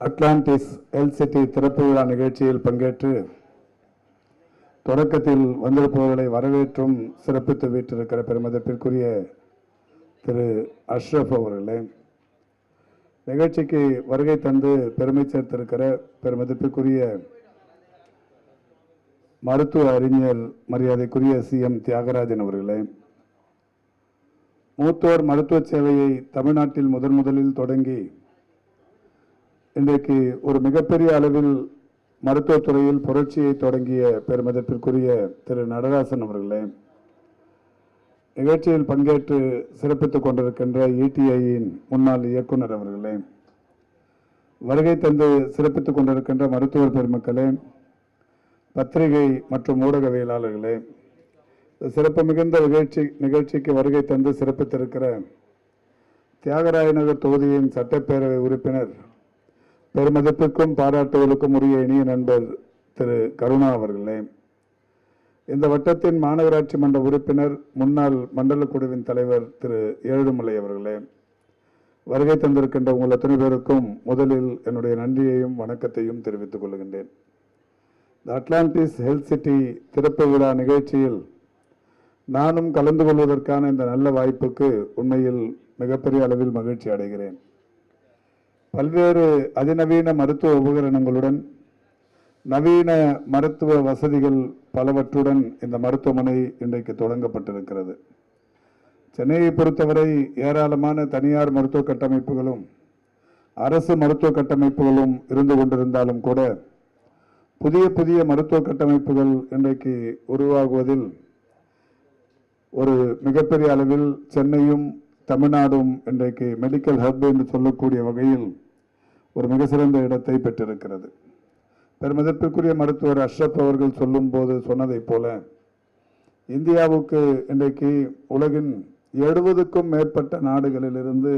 Atlantis L city திறப்பு விழா நிகழ்ச்சியில் பங்கேற்று தொடக்கத்தில் வந்திருப்பவர்களை வரவேற்றும் சிறப்பித்து வீட்டிருக்கிற பெருமதிப்பிற்குரிய திரு அஷ்ரப் அவர்களே நிகழ்ச்சிக்கு வருகை தந்து பெருமை சேர்த்திருக்கிற பெருமதிப்பிற்குரிய மருத்துவ அறிஞர் மரியாதைக்குரிய சி எம் தியாகராஜன் அவர்களே மூத்தோர் மருத்துவ சேவையை தமிழ்நாட்டில் முதன் முதலில் தொடங்கி இன்றைக்கு ஒரு மிகப்பெரிய அளவில் மருத்துவத்துறையில் புரட்சியை தொடங்கிய பெருமதிப்பிற்குரிய திரு நடராசன் அவர்களே நிகழ்ச்சியில் பங்கேற்று சிறப்பித்துக் கொண்டிருக்கின்ற இடிஐயின் முன்னாள் இயக்குனர் அவர்களே வருகை தந்து சிறப்பித்துக் கொண்டிருக்கின்ற மருத்துவர் பெருமக்களே பத்திரிகை மற்றும் ஊடகவியலாளர்களே சிறப்பு மிகுந்த நிகழ்ச்சி நிகழ்ச்சிக்கு வருகை தந்து சிறப்பித்திருக்கிற தியாகராயநகர் தொகுதியின் சட்டப்பேரவை உறுப்பினர் பெருமதிப்புக்கும் பாராட்டுதலுக்கும் உரிய இனிய நண்பர் திரு கருணா அவர்களே இந்த வட்டத்தின் மாநகராட்சி மன்ற உறுப்பினர் முன்னாள் மண்டல குழுவின் தலைவர் திரு ஏழுமலை அவர்களே வருகை தந்திருக்கின்ற உங்கள் அத்தனை பேருக்கும் முதலில் என்னுடைய நன்றியையும் வணக்கத்தையும் தெரிவித்துக் கொள்கின்றேன். த அட்லாண்டிஸ் ஹெல்த் சிட்டி திறப்பு விழா நிகழ்ச்சியில் நானும் கலந்து கொள்வதற்கான இந்த நல்ல வாய்ப்புக்கு உண்மையில் மிகப்பெரிய அளவில் மகிழ்ச்சி அடைகிறேன். பல்வேறு அதிநவீன மருத்துவ உபகரணங்களுடன் நவீன மருத்துவ வசதிகள் பலவற்றுடன் இந்த மருத்துவமனை இன்றைக்கு தொடங்கப்பட்டிருக்கிறது. சென்னையை பொறுத்தவரை ஏராளமான தனியார் மருத்துவ கட்டமைப்புகளும் அரசு மருத்துவ கட்டமைப்புகளும் இருந்து கொண்டிருந்தாலும் கூட புதிய புதிய மருத்துவ கட்டமைப்புகள் இன்றைக்கு உருவாகுவதில் ஒரு மிகப்பெரிய அளவில் சென்னையும் தமிழ்நாடும் இன்றைக்கு மெடிக்கல் ஹப் என்று சொல்லக்கூடிய வகையில் ஒரு மிக சிறந்த இடத்தை பெற்றிருக்கிறது. பெருமதிப்பிற்குரிய மருத்துவர் அஷ்ரப் அவர்கள் சொல்லும்போது சொன்னதைப் போல இந்தியாவுக்கு இன்றைக்கு உலகின் எழுபதுக்கும் மேற்பட்ட நாடுகளிலிருந்து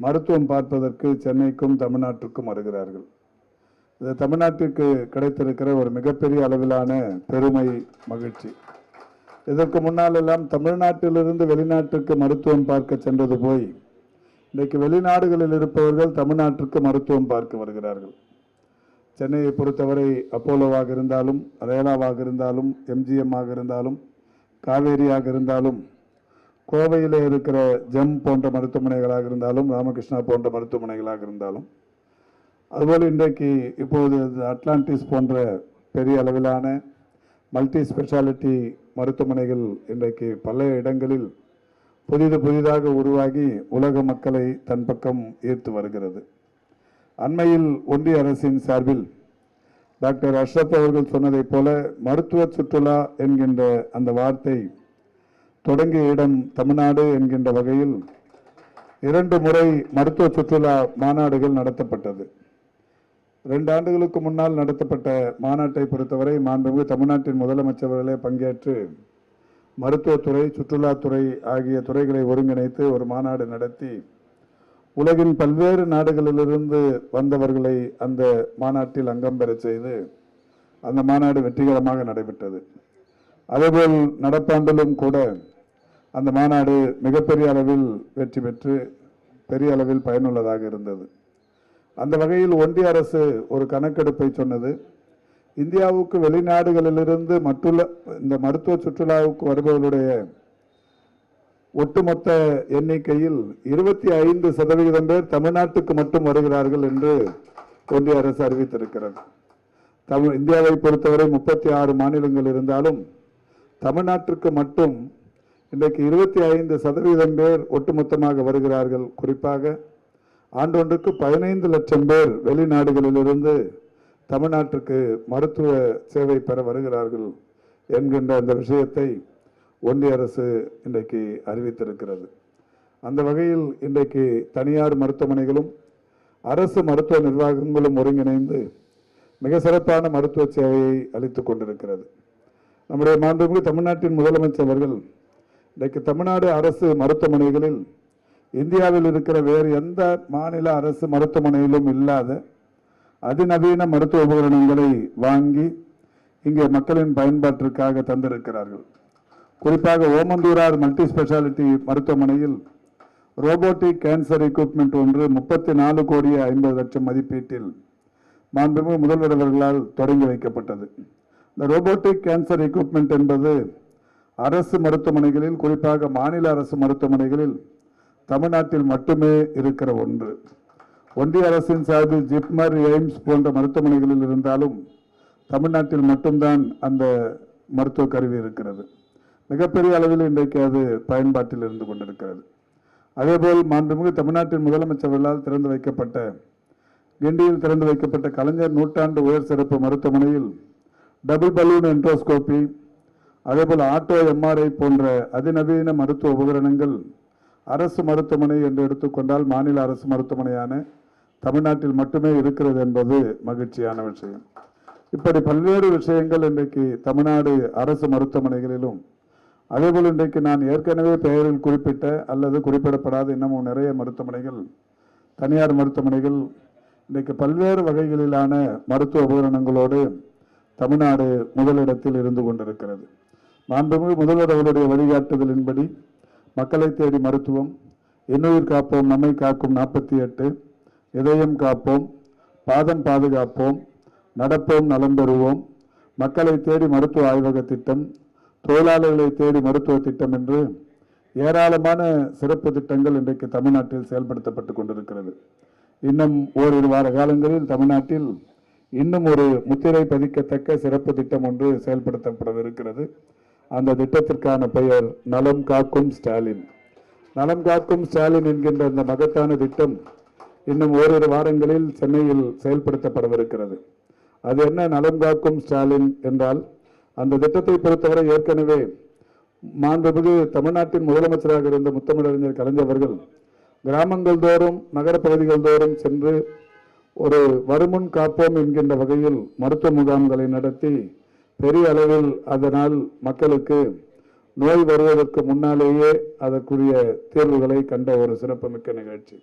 மருத்துவம் பார்ப்பதற்கு சென்னைக்கும் தமிழ்நாட்டிற்கும் வருகிறார்கள். இது தமிழ்நாட்டிற்கு கிடைத்திருக்கிற ஒரு மிகப்பெரிய அளவிலான பெருமை மகிழ்ச்சி. இதற்கு முன்னால் எல்லாம் தமிழ்நாட்டிலிருந்து வெளிநாட்டுக்கு மருத்துவம் பார்க்க சென்றது போய் இன்றைக்கு வெளிநாடுகளில் இருப்பவர்கள் தமிழ்நாட்டிற்கு மருத்துவம் பார்க்க வருகிறார்கள். சென்னையை பொறுத்தவரை அப்போலோவாக இருந்தாலும் ரேலாவாக இருந்தாலும் எம்ஜிஎம்மாக இருந்தாலும் காவேரியாக இருந்தாலும் கோவையில் இருக்கிற ஜெம் போன்ற மருத்துவமனைகளாக இருந்தாலும் ராமகிருஷ்ணா போன்ற மருத்துவமனைகளாக இருந்தாலும் அதுபோல் இன்றைக்கு இப்போது அட்லாண்டிஸ் போன்ற பெரிய அளவிலான மல்டி ஸ்பெஷாலிட்டி மருத்துவமனைகள் இன்றைக்கு பல இடங்களில் புதிது புதிதாக உருவாகி உலக மக்களை தன் பக்கம் ஈர்த்து வருகிறது. அண்மையில் ஒன்றிய அரசின் சார்பில் டாக்டர் அஷ்ரப் அவர்கள் சொன்னதைப் போல மருத்துவ சுற்றுலா என்கின்ற அந்த வார்த்தை தொடங்கிய இடம் தமிழ்நாடு என்கின்ற வகையில் இரண்டு முறை மருத்துவ சுற்றுலா மாநாடுகள் நடத்தப்பட்டது. ரெண்டு ஆண்டுகளுக்கு முன்னால் நடத்தப்பட்ட மாநாட்டை பொறுத்தவரை மாண்புமிகு தமிழ்நாட்டின் முதலமைச்சர்களே பங்கேற்று மருத்துவத்துறை சுற்றுலாத்துறை ஆகிய துறைகளை ஒருங்கிணைத்து ஒரு மாநாடு நடத்தி உலகின் பல்வேறு நாடுகளிலிருந்து வந்தவர்களை அந்த மாநாட்டில் அங்கம் பெறச் செய்து அந்த மாநாடு வெற்றிகரமாக நடைபெற்றது. அதேபோல் நடப்பாண்டிலும் கூட அந்த மாநாடு மிகப்பெரிய அளவில் வெற்றி பெற்று பெரிய அளவில் பயனுள்ளதாக இருந்தது. அந்த வகையில் ஒன்றிய அரசு ஒரு கணக்கெடுப்பை சொன்னது. இந்தியாவுக்கு வெளிநாடுகளிலிருந்து மற்றுள்ள இந்த மருத்துவ சுற்றுலாவுக்கு வருபவர்களுடைய ஒட்டுமொத்த எண்ணிக்கையில் இருபத்தி ஐந்து சதவிகிதம் பேர் தமிழ்நாட்டுக்கு மட்டும் வருகிறார்கள் என்று ஒன்றிய அரசு அறிவித்திருக்கிறது. தமிழ் இந்தியாவை பொறுத்தவரை முப்பத்தி ஆறு மாநிலங்கள் இருந்தாலும் தமிழ்நாட்டிற்கு மட்டும் இன்றைக்கு இருபத்தி ஐந்து சதவீதம் பேர் ஒட்டுமொத்தமாக வருகிறார்கள். குறிப்பாக ஆண்டொன்றுக்கு பதினைந்து லட்சம் பேர் வெளிநாடுகளிலிருந்து தமிழ்நாட்டிற்கு மருத்துவ சேவை பெற வருகிறார்கள் என்கின்ற அந்த விஷயத்தை ஒன்றிய அரசு இன்றைக்கு அறிவித்திருக்கிறது. அந்த வகையில் இன்றைக்கு தனியார் மருத்துவமனைகளும் அரசு மருத்துவ நிர்வாகங்களும் ஒருங்கிணைந்து மிக சிறப்பான மருத்துவ சேவையை அளித்து கொண்டிருக்கிறது. நம்முடைய மாண்புமிகு தமிழ்நாட்டின் முதலமைச்சர் அவர்கள் இன்றைக்கு தமிழ்நாடு அரசு மருத்துவமனைகளில் இந்தியாவில் இருக்கிற வேறு எந்த மாநில அரசு மருத்துவமனையிலும் இல்லாத அதிநவீன மருத்துவ உபகரணங்களை வாங்கி இங்கே மக்களின் பயன்பாட்டிற்காக தந்திருக்கிறார்கள். குறிப்பாக ஓமந்தூரார் மல்டி ஸ்பெஷாலிட்டி மருத்துவமனையில் ரோபோட்டிக் கேன்சர் எக்யூப்மெண்ட் ஒன்று முப்பத்தி நாலு கோடி ஐம்பது லட்சம் மதிப்பீட்டில் மாண்புமிகு முதல்வர் அவர்களால் தொடங்கி வைக்கப்பட்டது. இந்த ரோபோட்டிக் கேன்சர் எக்யூப்மெண்ட் என்பது அரசு மருத்துவமனைகளில் குறிப்பாக மாநில அரசு மருத்துவமனைகளில் தமிழ்நாட்டில் மட்டுமே இருக்கிற ஒன்று. ஒன்றிய அரசின் சார்பில் ஜிப்மர் எய்ம்ஸ் போன்ற மருத்துவமனைகளில் இருந்தாலும் தமிழ்நாட்டில் மட்டும்தான் அந்த மருத்துவ கருவி இருக்கிறது. மிகப்பெரிய அளவில் இன்றைக்கு அது பயன்பாட்டில் இருந்து கொண்டிருக்கிறது. அதேபோல் மாண்புமிகு தமிழ்நாட்டின் முதலமைச்சர்களால் திறந்து வைக்கப்பட்ட கிண்டியில் திறந்து வைக்கப்பட்ட கலைஞர் நூற்றாண்டு உயர் சிறப்பு மருத்துவமனையில் டபுள் பலூன் என்ட்ரோஸ்கோபி அதேபோல் ஆட்டோ எம்ஆர்ஐ போன்ற அதிநவீன மருத்துவ உபகரணங்கள் அரசு மருத்துவமனை என்று எடுத்துக்கொண்டால் மாநில அரசு மருத்துவமனையான தமிழ்நாட்டில் மட்டுமே இருக்கிறது என்பது மகிழ்ச்சியான விஷயம். இப்படி பல்வேறு விஷயங்கள் இன்றைக்கு தமிழ்நாடு அரசு மருத்துவமனைகளிலும் அதேபோல் இன்றைக்கு நான் ஏற்கனவே பெயரில் குறிப்பிட்ட அல்லது குறிப்பிடப்படாத இன்னமும் நிறைய மருத்துவமனைகள் தனியார் மருத்துவமனைகள் இன்றைக்கு பல்வேறு வகைகளிலான மருத்துவ உபகரணங்களோடு தமிழ்நாடு முதலிடத்தில் இருந்து கொண்டிருக்கிறது. மாண்புமிகு முதல்வர் அவருடைய வழிகாட்டுதலின்படி மக்களை தேடி மருத்துவம் இன்னுயிர் காப்போம் நம்மை காக்கும் நாற்பத்தி எட்டு இதயம் காப்போம் பாதம் பாதுகாப்போம் நடப்போம் நலம் பெறுவோம். மக்களை தேடி மருத்துவ ஆய்வக திட்டம் தொழிலாளர்களை தேடி மருத்துவ திட்டம் என்று ஏராளமான சிறப்பு திட்டங்கள் இன்றைக்கு தமிழ்நாட்டில் செயல்படுத்தப்பட்டு கொண்டிருக்கிறது. இன்னும் ஓரிரு வார காலங்களில் தமிழ்நாட்டில் இன்னும் ஒரு முத்திரை பதிக்கத்தக்க சிறப்பு திட்டம் ஒன்று செயல்படுத்தப்படவிருக்கிறது. அந்த திட்டத்திற்கான பெயர் நலம் காக்கும் ஸ்டாலின். நலம் காக்கும் ஸ்டாலின் என்கின்ற இந்த மகத்தான திட்டம் இன்னும் ஓரிரு வாரங்களில் சென்னையில் செயல்படுத்தப்படவிருக்கிறது அது என்ன நலம் காக்கும் ஸ்டாலின் என்றால் அந்த திட்டத்தை பொறுத்தவரை ஏற்கனவே மாண்புமிகு தமிழ்நாட்டின் முதலமைச்சராக இருந்த முத்தமிழறிஞர் கலைஞர் கிராமங்கள் தோறும் நகரப் பகுதிகள் தோறும் சென்று ஒரு வருமுன் காப்போம் என்கின்ற வகையில் மருத்துவ முகாம்களை நடத்தி பெரிய அளவில் அதனால் மக்களுக்கு நோய் வருவதற்கு முன்னாலேயே அதற்குரிய தீர்வுகளை கண்ட ஒரு சிறப்புமிக்க நிகழ்ச்சி.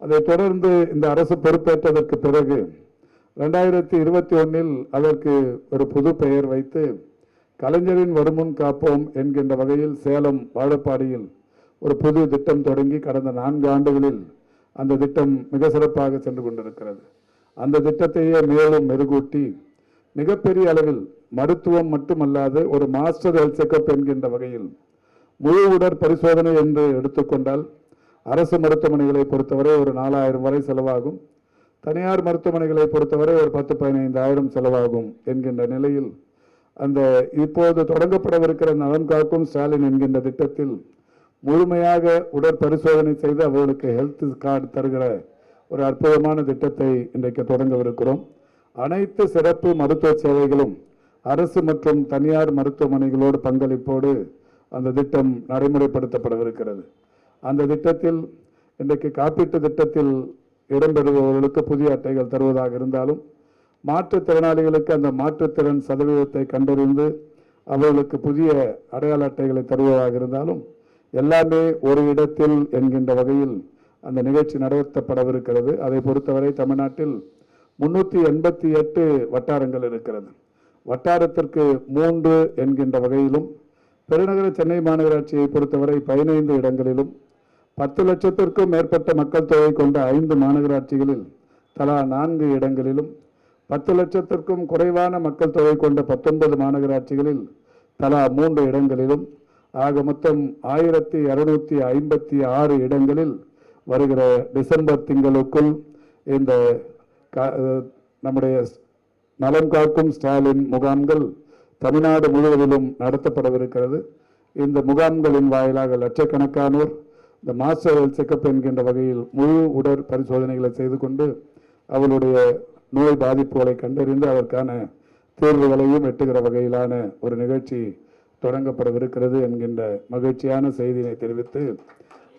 அதைத் தொடர்ந்து இந்த அரசு பொறுப்பேற்றதற்கு பிறகு ரெண்டாயிரத்தி இருபத்தி ஒன்றில் அதற்கு ஒரு புது பெயர் வைத்து கலைஞரின் வருமுன் காப்போம் என்கின்ற வகையில் சேலம் வாழப்பாடியில் ஒரு புது திட்டம் தொடங்கி கடந்த நான்கு ஆண்டுகளில் அந்த திட்டம் மிக சிறப்பாக சென்று கொண்டிருக்கிறது. அந்த திட்டத்தையே மேலும் மெருகூட்டி மிகப்பெரிய அளவில் மருத்துவம் மட்டுமல்லாது ஒரு மாஸ்டர் ஹெல்த் செக்கப் என்கின்ற வகையில் முழு உடற் பரிசோதனை என்று எடுத்துக்கொண்டால் அரசு மருத்துவமனைகளை பொறுத்தவரை ஒரு நாலாயிரம் வரை செலவாகும். தனியார் மருத்துவமனைகளை பொறுத்தவரை ஒரு பத்து பதினைந்தாயிரம் செலவாகும் என்கின்ற நிலையில் அந்த இப்போது தொடங்கப்படவிருக்கிற நலன் காக்கும் ஸ்டாலின் என்கின்ற திட்டத்தில் முழுமையாக உடற்பரிசோதனை செய்து அவர்களுக்கு ஹெல்த் கார்டு தருகிற ஒரு அற்புதமான திட்டத்தை இன்றைக்கு தொடங்கவிருக்கிறோம். அனைத்து சிறப்பு மருத்துவ சேவைகளும் அரசு மற்றும் தனியார் மருத்துவமனைகளோடு பங்களிப்போடு அந்த திட்டம் நடைமுறைப்படுத்தப்படவிருக்கிறது. அந்த திட்டத்தில் இன்றைக்கு காப்பீட்டு திட்டத்தில் இடம்பெறுபவர்களுக்கு புதிய அட்டைகள் தருவதாக இருந்தாலும் மாற்றுத்திறனாளிகளுக்கு அந்த மாற்றுத்திறன் சதவீதத்தை கண்டறிந்து அவர்களுக்கு புதிய அடையாள அட்டைகளை தருவதாக இருந்தாலும் எல்லாமே ஒரு இடத்தில் என்கின்ற வகையில் அந்த நிகழ்ச்சி நடத்தப்படவிருக்கிறது அதை பொறுத்தவரை தமிழ்நாட்டில் முன்னூற்றி எண்பத்தி எட்டு வட்டாரங்கள் இருக்கிறது. வட்டாரத்திற்கு மூன்று என்கின்ற வகையிலும் பெருநகர சென்னை மாநகராட்சியை பொறுத்தவரை பதினைந்து இடங்களிலும் பத்து லட்சத்திற்கும் மேற்பட்ட மக்கள் தொகை கொண்ட ஐந்து மாநகராட்சிகளில் தலா நான்கு இடங்களிலும் பத்து லட்சத்திற்கும் குறைவான மக்கள் தொகை கொண்ட பத்தொன்பது மாநகராட்சிகளில் தலா மூன்று இடங்களிலும் ஆக மொத்தம் ஆயிரத்தி இரநூத்தி ஐம்பத்தி ஆறு இடங்களில் வருகிற டிசம்பர் திங்களுக்குள் இந்த கா- நம்முடைய நலம் காக்கும் ஸ்டாலின் முகாம்கள் தமிழ்நாடு முழுவதிலும் நடத்தப்படவிருக்கிறது. இந்த முகாம்களின் வாயிலாக லட்சக்கணக்கானோர் இந்த மாஸ்டர் ஹெல்த் செக்கப் என்கின்ற வகையில் முழு உடற் பரிசோதனைகளை செய்து கொண்டு அவளுடைய நோய் பாதிப்புகளை கண்டறிந்து அதற்கான தீர்வுகளையும் எட்டுகிற வகையிலான ஒரு நிகழ்ச்சி தொடங்கப்படவிருக்கிறது என்கின்ற மகிழ்ச்சியான செய்தியினை தெரிவித்து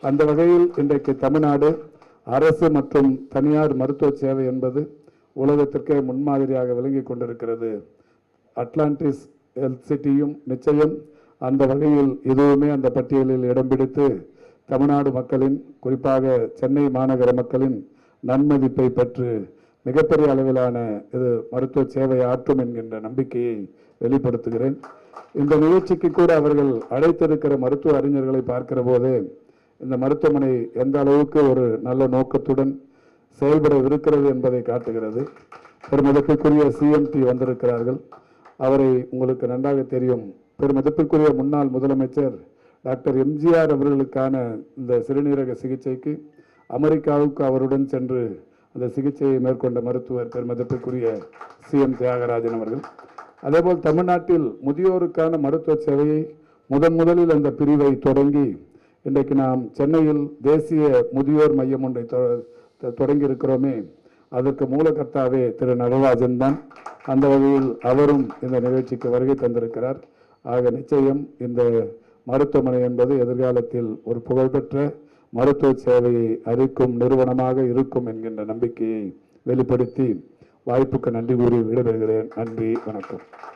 அந்த வகையில் இன்றைக்கு தமிழ்நாடு அரசு மற்றும் தனியார் மருத்துவ சேவை என்பது உலகத்திற்கே முன்மாதிரியாக விளங்கி கொண்டிருக்கிறது. அட்லாண்டிஸ் ஹெல்த் சிட்டியும் நிச்சயம் அந்த வகையில் இதுவுமே அந்த பட்டியலில் இடம் பிடித்து தமிழ்நாடு மக்களின் குறிப்பாக சென்னை மாநகர மக்களின் நன்மதிப்பை பெற்று மிகப்பெரிய அளவிலான இது மருத்துவ சேவை ஆற்றும் என்கின்ற நம்பிக்கையை வெளிப்படுத்துகிறேன். இந்த நிகழ்ச்சிக்கு கூட அவர்கள் அழைத்திருக்கிற மருத்துவ அறிஞர்களை பார்க்கிற போது இந்த மருத்துவமனை எந்த அளவுக்கு ஒரு நல்ல நோக்கத்துடன் செயல்படவிருக்கிறது என்பதை காட்டுகிறது. பெருமதிப்பிற்குரிய சிஎம்டி வந்திருக்கிறார்கள். அவரை உங்களுக்கு நன்றாக தெரியும். பெருமதிப்பிற்குரிய முன்னாள் முதலமைச்சர் டாக்டர் எம்ஜிஆர் அவர்களுக்கான இந்த சிறுநீரக சிகிச்சைக்கு அமெரிக்காவுக்கு அவருடன் சென்று அந்த சிகிச்சையை மேற்கொண்ட மருத்துவர் பெருமதிப்பிற்குரிய சிஎம் தியாகராஜன் அவர்கள். அதேபோல் தமிழ்நாட்டில் முதியோருக்கான மருத்துவ சேவையை முதன் முதலில் அந்த பிரிவை தொடங்கி இன்றைக்கு நாம் சென்னையில் தேசிய முதியோர் மையம் ஒன்றை தொடங்கி இருக்கிறோமே அதற்கு மூலகர்த்தாவே திரு நடராஜன் தான். அந்த வகையில் அவரும் இந்த நிகழ்ச்சிக்கு வருகை தந்திருக்கிறார். ஆக நிச்சயம் இந்த மருத்துவமனை என்பது எதிர்காலத்தில் ஒரு புகழ்பெற்ற மருத்துவ சேவையை அறிக்கும் நிறுவனமாக இருக்கும் என்கின்ற நம்பிக்கையை வெளிப்படுத்தி வாய்ப்புக்கு நன்றி கூறி விடைபெறுகிறேன். நன்றி வணக்கம்.